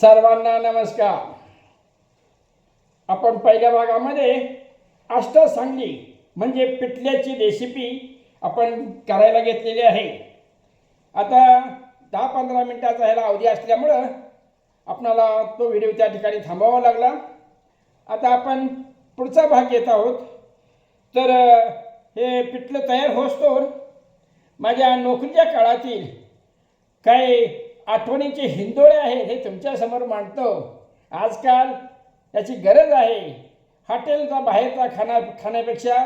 सर्वांना नमस्कार. आपण पहिल्या भागामध्ये अष्टसांगी म्हणजे पिठल्याची रेसिपी आपण करायला घेतलेली आहे. आता दहा पंधरा मिनटाचा ह्याला अवधी असल्यामुळं आपणाला तो व्हिडिओ त्या ठिकाणी थांबावा लागला. आता आपण पुढचा भाग घेत आहोत. तर हे पिठलं तयार होस्तोवर माझ्या नोकरीच्या काळातील काही आठवणीचे हिंदोळे आहेत हे तुमच्यासमोर मांडतो. आजकाल याची गरज आहे. हॉटेलचा बाहेरचा खाना खाण्यापेक्षा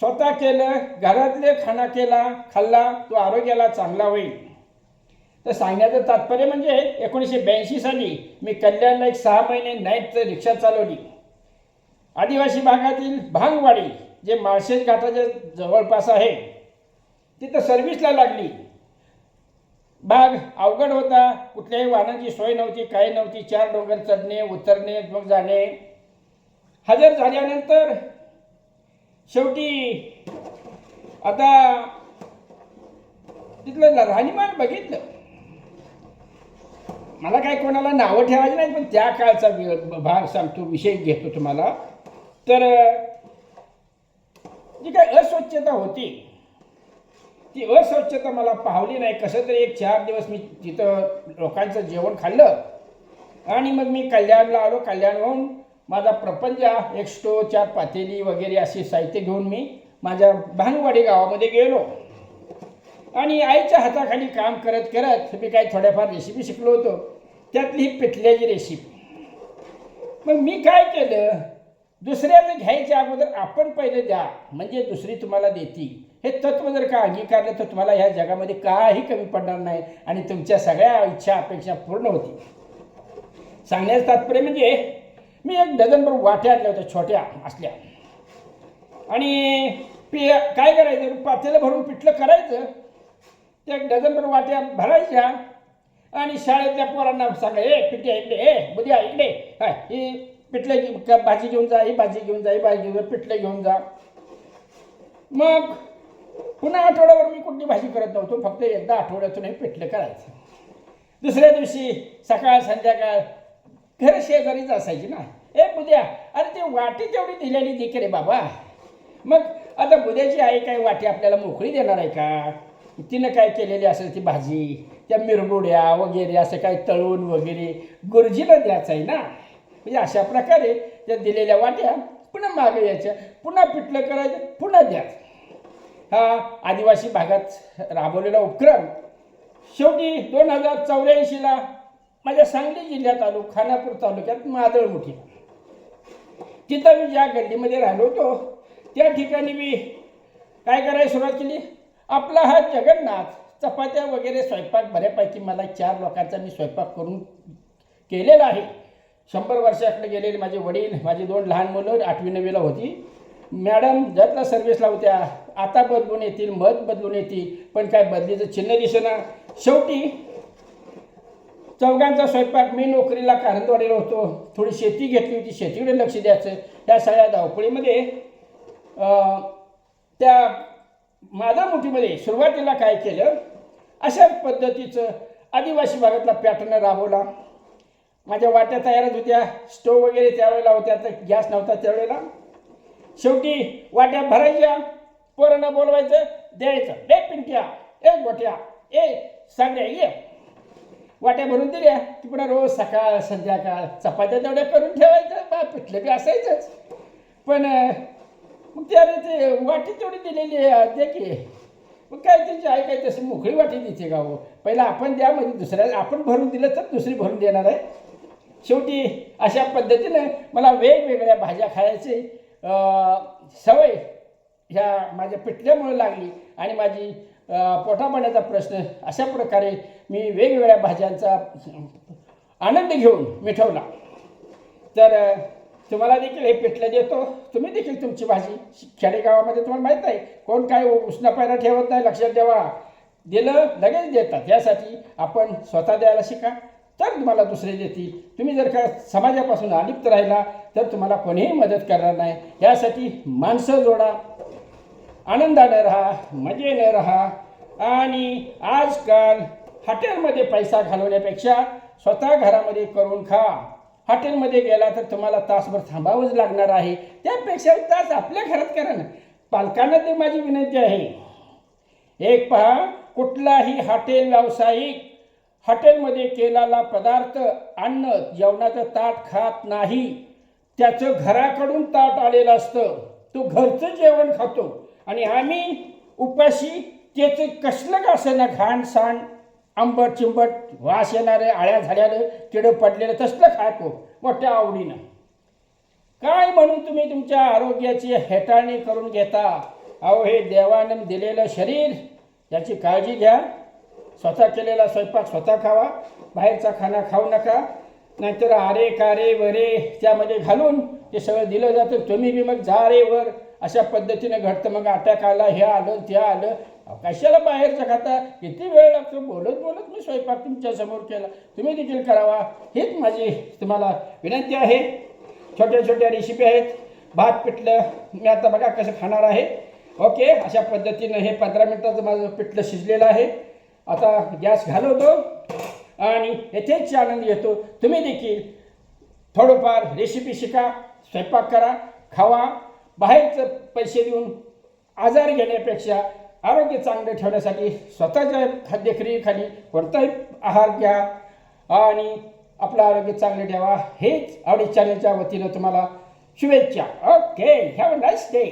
स्वतः केलं घरातले खाना केला खाल्ला तो आरोग्याला चांगला होईल. तर सांगण्याचं तात्पर्य म्हणजे एकोणीसशे ब्याऐंशी साली मी कल्याणला एक सहा महिने नाईट रिक्षा चालवली. आदिवासी भागातील भांगवाडी जे माळशेज घाटाच्या जवळपास आहे तिथं सर्व्हिसला लागली. भाग अवघड होता. कुठल्याही वाहनाची सोय नव्हती काही नव्हती. चार डोंगर चढणे उतरणे मग जाणे. हजर झाल्यानंतर शेवटी आता तिथलं राहणीमान बघितलं. मला काय कोणाला नावं ठेवायची नाही पण त्या काळचा भाग सांगतो विषय घेतो तुम्हाला. तर जी काय अस्वच्छता होती ती अस्वच्छता मला पाहली नाही. कसं तरी एक चार दिवस मी तिथं लोकांचं जेवण खाल्लं. आणि मग मी कल्याणला आलो. कल्याणहून माझा प्रपंच एक स्टो चार पातेली वगैरे असे साहित्य घेऊन मी माझ्या भांगवाडी गावामध्ये गेलो. आणि आईच्या हाताखाली काम करत करत मी काही थोड्याफार रेसिपी शिकलो होतो. त्यातली ही पिठल्याची रेसिपी मग मी काय केलं? दुसऱ्याचं घ्यायच्या अगोदर आपण पहिले द्या. म्हणजे दुसरी तुम्हाला देती. हे तत्व जर का अंगीकारलं तर तुम्हाला ह्या जगामध्ये काही कमी पडणार नाही आणि तुमच्या सगळ्या इच्छा अपेक्षा पूर्ण होती सांगण्याचं तात्पर्य म्हणजे मी एक डझनभर वाट्या आणल्या होत्या छोट्या असल्या. आणि पि काय करायचं? पातेलं भरून पिठलं करायचं. त्या डझनभर वाट्या भरायच्या. आणि शाळेतल्या पोरांना सांगा ए पिठ्या इकडे ए बुद्या इकडे. काय ही पिठलं घे- भाजी घेऊन जा ही भाजी घेऊन जा ही भाजी घेऊन जा पिठलं घेऊन जा. मग पुन्हा आठवड्यावर मी कुठली भाजी करत नव्हतो फक्त एकदा आठवड्यातून हे पिठलं करायचं. दुसऱ्या दिवशी सकाळ संध्याकाळ घर शेजारीच असायची ना. ए बुद्या अरे ते वाटी तेवढी दिलेली दे की रे बाबा. मग आता बुद्याची आई काय वाटी आपल्याला मोकळी देणार आहे का? तिनं काय केलेली असेल ती भाजी? त्या मिरगुड्या वगैरे असं काय तळून वगैरे गुरुजीला द्यायचं आहे ना. म्हणजे अशा प्रकारे त्या दिलेल्या वाट्या पुन्हा मागे यायच्या पुन्हा पिठलं करायचं पुन्हा द्या. हा आदिवासी भागात राबवलेला उपक्रम शेवटी दोन हजार चौऱ्याऐंशीला माझ्या सांगली जिल्ह्यात आलो खानापूर तालुक्यात मादळमुठी तिथं मी ज्या गल्लीमध्ये राहिलो होतो त्या ठिकाणी मी काय करायला सुरुवात केली? आपला हा जगन्नाथ चपात्या वगैरे स्वयंपाक बऱ्यापैकी मला चार लोकांचा मी स्वयंपाक करून केलेला आहे. शंभर वर्षाकडे गेलेले माझे वडील माझी दोन लहान मुलं आठवी नववीला होती. मॅडम जतला सर्व्हिसला होत्या. आता बदलून येतील मत बदलून येतील पण काय बदलीचं चिन्ह दिसेना. शेवटी चौघांचा स्वयंपाक मी नोकरीला कारंदवाडीला होतो. थोडी शेती घेतली होती. शेतीकडे लक्ष द्यायचं. त्या सगळ्या धावपळीमध्ये त्या माझा मुठीमध्ये सुरुवातीला काय केलं? अशा पद्धतीचं आदिवासी भागातला पॅटर्न राबवला. माझ्या वाट्या तयारच होत्या. स्टोव वगैरे त्यावेळेला होत्या. तर गॅस नव्हता त्यावेळेला. शेवटी वाट्या भरायच्या. पोरांना बोलवायचं. द्यायचं. ए पिंट्या ए गोट्या ए सांगड्या ये. वाट्या भरून दिल्या. की पुन्हा रोज सकाळ संध्याकाळ चपात्या तेवढ्या करून ठेवायचं बा पिठलं बी असायचंच. पण मग त्या ते वाटी तेवढी दिलेली आहे. दे की. मग काय त्यांची आई काय तशी मोकळी वाटी देते का हो? पहिला आपण द्या म्हणजे दुसऱ्या आपण भरून दिलं तर दुसरी भरून देणार आहे. शेवटी अशा पद्धतीनं मला वेगवेगळ्या भाज्या खायची सवय ह्या माझ्या पिठल्यामुळे लागली. आणि माझी पोटापाण्याचा प्रश्न अशा प्रकारे मी वेगवेगळ्या भाज्यांचा आनंद घेऊन मिठवला तर तुम्हाला देखील हे पिठलं देतो. तुम्ही देखील तुमची भाजी खेडेगावामध्ये तुम्हाला माहीत आहे कोण काय उष्ण पायरा ठेवत नाही लक्षात ठेवा. दिलं लगेच देतात. यासाठी आपण स्वतः द्यायला शिका. तर तुम्हाला दुसरे देतील तुम्ही जर का समाजापासून अलिप्त राहिला तर तुम्हाला कोणीही मदत करणार नाही. यासाठी माणसं जोडा. आनंदानं राहा मजेनं राहा. आणि आजकाल हॉटेलमध्ये पैसा घालवण्यापेक्षा स्वतः घरामध्ये करून खा. हॉटेलमध्ये गेला तर तुम्हाला तासभर थांबावंच लागणार आहे. त्यापेक्षा तास आपल्या घरात करा ना. पालकांना ते माझी विनंती आहे. एक पहा कुठलाही हॉटेल व्यावसायिक हॉटेलमध्ये केलेला पदार्थ अन्न जेवणाचं ताट खात नाही. त्याचं घराकडून ताट आलेलं असतं. तो घरचं जेवण खातो. आणि आम्ही उपाशी त्याचं कसलं का असं ना घाण सांड आंबट चिंबट वास येणारे आळ्या झाल्यानं किडं पडलेलं तसलं खातो. मोठ्या आवडीनं. काय म्हणून तुम्ही तुमच्या आरोग्याची हेटाळणी करून घेता? अहो हे देवानं दिलेलं शरीर याची काळजी घ्या. स्वतः केलेला स्वयंपाक स्वतः खावा बाहेरचा खाना खाऊ नका. नाहीतर आरे कारे वरे त्यामध्ये घालून ते सगळं दिलं जातं. तुम्ही बी मग जा रे वर. अशा पद्धतीने घडतं. मग अटॅक आला हे आलं ते आलं. कशाला बाहेरचं खाता? किती वेळ लागतो? बोलत बोलत मी स्वयंपाक तुमच्यासमोर केला. तुम्ही देखील करावा. हीच माझी तुम्हाला विनंती आहे. छोट्या छोट्या रेसिपी आहेत. भात पिठलं मी आता बघा कसं खाणार आहे. ओके अशा पद्धतीनं हे पंधरा मिनटाचं माझं पिठलं शिजलेलं आहे. आता गॅस घालवतो आणि येथेच आनंद घेतो. तुम्ही देखील थोडंफार रेसिपी शिका स्वयंपाक करा खावा. बाहेरचं पैसे देऊन आजार घेण्यापेक्षा आरोग्य चांगलं ठेवण्यासाठी स्वतःच्या खाद्यक्रियेखाली कोणताही आहार घ्या आणि आपलं आरोग्य चांगलं ठेवा. हेच आवडी चॅनलच्या वतीनं तुम्हाला शुभेच्छा. Okay have a nice day